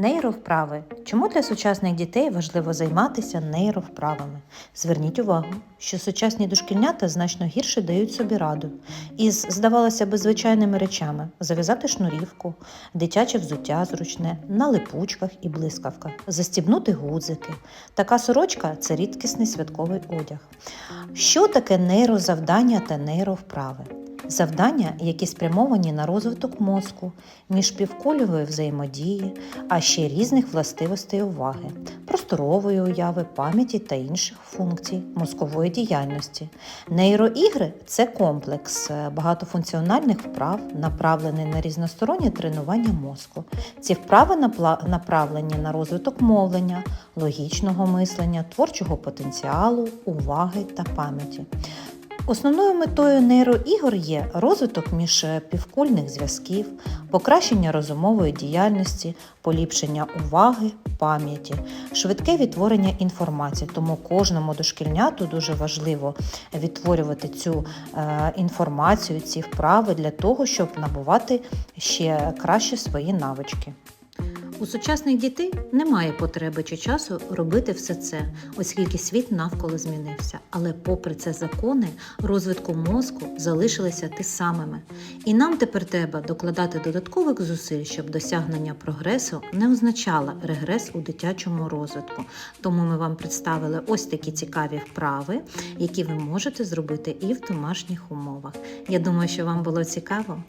Нейровправи. Чому для сучасних дітей важливо займатися нейровправами? Зверніть увагу, що сучасні дошкільнята значно гірше дають собі раду із, здавалося би, звичайними речами зав'язати шнурівку, дитяче взуття зручне, на липучках і блискавках, застібнути гудзики. Така сорочка це рідкісний святковий одяг. Що таке нейрозавдання та нейровправи? Завдання, які спрямовані на розвиток мозку, міжпівкульової взаємодії, а ще різних властивостей уваги, просторової уяви, пам'яті та інших функцій мозкової діяльності. Нейроігри це комплекс е, багатофункціональних вправ, направлений на різностороннє тренування мозку. Ці вправи направлені на розвиток мовлення, логічного мислення, творчого потенціалу, уваги та пам'яті. Основною метою нейроігор є розвиток міжпівкульних зв'язків, покращення розумової діяльності, поліпшення уваги, пам'яті, швидке відтворення інформації. Тому кожному дошкільняту дуже важливо відтворювати цю е, інформацію, ці вправи для того, щоб набувати ще краще свої навички. У сучасних дітей немає потреби чи часу робити все це, оскільки світ навколо змінився. Але, попри це, закони розвитку мозку залишилися ті самими. І нам тепер треба докладати додаткових зусиль, щоб досягнення прогресу не означало регрес у дитячому розвитку. Тому ми вам представили ось такі цікаві вправи, які ви можете зробити і в домашніх умовах. Я думаю, що вам було цікаво.